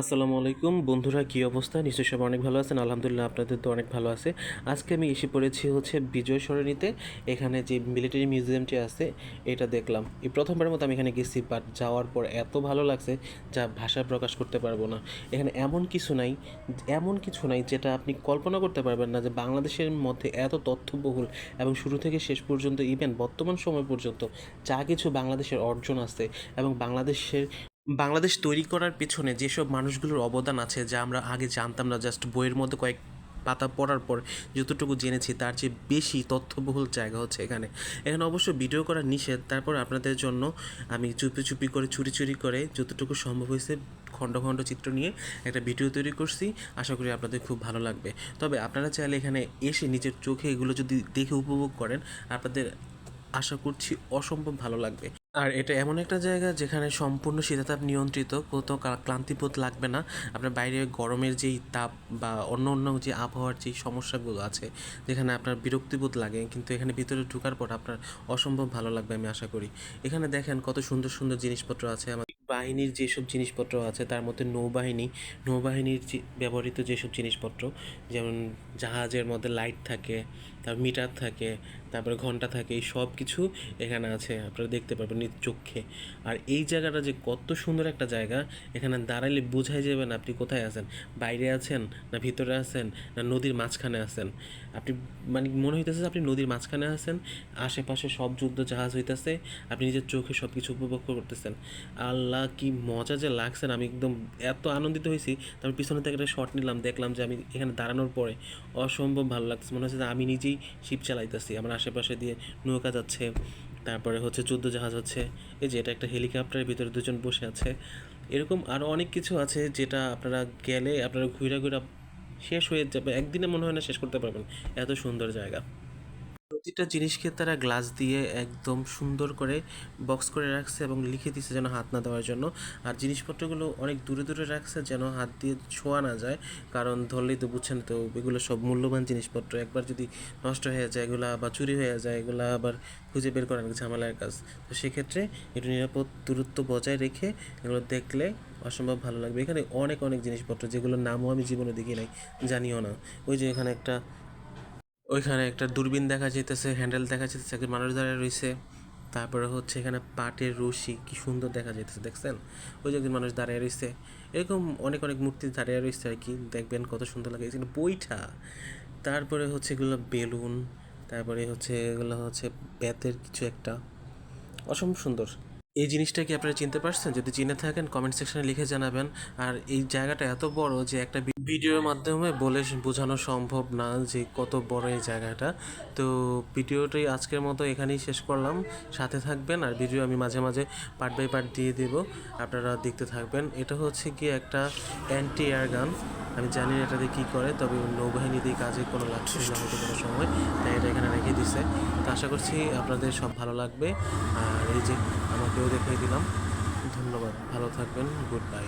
আসসালামু আলাইকুম। বন্ধুরা, কী অবস্থা? নিশ্চয়ই সবাই অনেক ভালো আছেন। আলহামদুলিল্লাহ, আপনাদের তো অনেক ভালো আছে। আজকে আমি এসে পড়েছি হচ্ছে বিজয় সরণিতে। এখানে যে মিলিটারি মিউজিয়ামটি আছে, এটা দেখলাম। এই প্রথমবারের মতো আমি এখানে গেছি বাট যাওয়ার পর এত ভালো লাগছে যা ভাষা প্রকাশ করতে পারব না। এখানে এমন কিছু নাই, এমন কিছু নাই যেটা আপনি কল্পনা করতে পারবেন না যে বাংলাদেশের মধ্যে এত তথ্যবহুল এবং শুরু থেকে শেষ পর্যন্ত ইভেন বর্তমান সময় পর্যন্ত যা কিছু বাংলাদেশের অর্জন আছে এবং বাংলাদেশের বাংলাদেশ তৈরি করার পেছনে যেসব মানুষগুলোর অবদান আছে যা আমরা আগে জানতাম না জাস্ট বইয়ের মধ্যে কয়েক পাতা পড়ার পর যতটুকু জেনেছি, তার চেয়ে বেশি তথ্যবহুল জায়গা হচ্ছে এখানে। এখানে অবশ্য ভিডিও করা নিষেধ, তারপর আপনাদের জন্য আমি চুপি চুপি করে চুরি চুরি করে যতটুকু সম্ভব হয়েছে খণ্ড খণ্ড চিত্র নিয়ে একটা ভিডিও তৈরি করছি। আশা করি আপনাদের খুব ভালো লাগবে। তবে আপনারা চাইলে এখানে এসে নিজের চোখে এগুলো যদি দেখে উপভোগ করেন, আপনাদের আশা করছি অসম্ভব ভালো লাগবে। আর এটা এমন একটা জায়গা যেখানে সম্পূর্ণ শীতাতাপ নিয়ন্ত্রিত, কোথাও কা- ক্লান্তিবোধ লাগবে না। আপনার বাইরে গরমের যেই তাপ বা অন্য অন্য যে আবহাওয়ার যেই সমস্যাগুলো আছে, যেখানে আপনার বিরক্তিবোধ লাগে, কিন্তু এখানে ভিতরে ঢোকার পর আপনার অসম্ভব ভালো লাগবে আমি আশা করি। এখানে দেখেন কত সুন্দর সুন্দর জিনিসপত্র আছে আমাদের বাহিনীর যেসব জিনিসপত্র আছে, তার মধ্যে নৌবাহিনী, নৌবাহিনীর ব্যবহৃত যেসব জিনিসপত্র, যেমন জাহাজের মধ্যে লাইট থাকে তারপর মিটার থাকে, তারপরে ঘণ্টা থাকে, এই সব কিছু এখানে আছে, আপনারা দেখতে পারবেন নিজ চোখে। আর এই জায়গাটা যে কত সুন্দর একটা জায়গা, এখানে দাঁড়াইলে বোঝাই যাবে না আপনি কোথায় আছেন, বাইরে আছেন না ভিতরে আছেন না নদীর মাঝখানে আছেন। আপনি মানে মনে হইতেছে আপনি নদীর মাঝখানে আছেন, আশেপাশে সব যুদ্ধ জাহাজ হইতেছে, আপনি নিজের চোখে সব কিছু উপভোগ করতেছেন। আল্লাহ কি মজা যে লাগছে না, আমি একদম এত আনন্দিত হয়েছি তারপর পিছনে থেকে একটা শট নিলাম, দেখলাম যে আমি এখানে দাঁড়ানোর পরে অসম্ভব ভালো লাগছে মনে হচ্ছে যে আমি নিজেই শিপ চালাইতেছি, আমার আশেপাশে দিয়ে নৌকা যাচ্ছে, তারপরে হচ্ছে যুদ্ধ জাহাজ হচ্ছে, এই যে এটা একটা হেলিকপ্টারের ভিতরে দুজন বসে আছে। এরকম আরও অনেক কিছু আছে যেটা আপনারা গেলে, আপনারা ঘুরা ঘুরা শেষ হয়ে যাবে, একদিনে মনে হয় না শেষ করতে পারবেন। এত সুন্দর জায়গা। প্রতিটা জিনিসকে তারা গ্লাস দিয়ে একদম সুন্দর করে বক্স করে রাখছে এবং লিখে দিচ্ছে যেন হাত না দেওয়ার জন্য। আর জিনিসপত্রগুলো অনেক দূরে দূরে রাখছে যেন হাত দিয়ে ছোঁয়া না যায়। কারণ ধরলেই তো বুঝছেন তো, এগুলো সব মূল্যবান জিনিসপত্র। একবার যদি নষ্ট হয়ে যায়, এগুলো আবার চুরি হয়ে যায়, এগুলো আবার খুঁজে বের করা অনেক ঝামেলার কাজ। তো সেক্ষেত্রে একটু নিরাপদ দূরত্ব বজায় রেখে এগুলো দেখলে অসম্ভব ভালো লাগবে। এখানে অনেক অনেক জিনিসপত্র, যেগুলোর নামও আমি জীবনে দেখি নাই জানিও না। ওই যে এখানে একটা ওইখানে একটা দূরবীন দেখা যেতেছে হ্যান্ডেল দেখা যেতেছে একজন মানুষ দাঁড়িয়ে রয়েছে তারপরে হচ্ছে এখানে পাটের রশি, কি সুন্দর দেখা যেতেছে দেখছেন? ওই যে একজন মানুষ দাঁড়িয়ে রয়েছে এরকম অনেক অনেক মূর্তি দাঁড়িয়ে রয়েছে আর কি, দেখবেন কত সুন্দর লাগে। এখানে বইটা, তারপরে হচ্ছে এগুলো বেলুন, তারপরে হচ্ছে এগুলো হচ্ছে বেতের কিছু একটা। অসম্ভব সুন্দর। এই জিনিসটা কি আপনারা চিনতে পারছেন? যদি চিনে থাকেন কমেন্ট সেকশনে লিখে জানাবেন। আর এই জায়গাটা এত বড় যে একটা ভিডিওর মাধ্যমে বলে বোঝানো সম্ভব না যে কত বড় এই জায়গাটা। তো ভিডিওটি আজকের মতো এখানেই শেষ করলাম। সাথে থাকবেন আর ভিডিও আমি মাঝে মাঝে পার্ট বাই পার্ট দিয়ে দেব। আপনারা দেখতে থাকবেন। এটা হচ্ছে কি একটা অ্যান্টি এয়ার গান আমি জানি না এটাতে কী করে, তবে নৌবাহিনী দিয়ে কাজে কোনো লাগছে না হয়তো কোনো সময়। তাই এটা এখানে রেখে দিছে। তো আশা করছি আপনাদের সব ভালো লাগবে। আর এই যে আমাকেও দেখিয়ে দিলাম। ধন্যবাদ ভালো থাকবেন গুড বাই।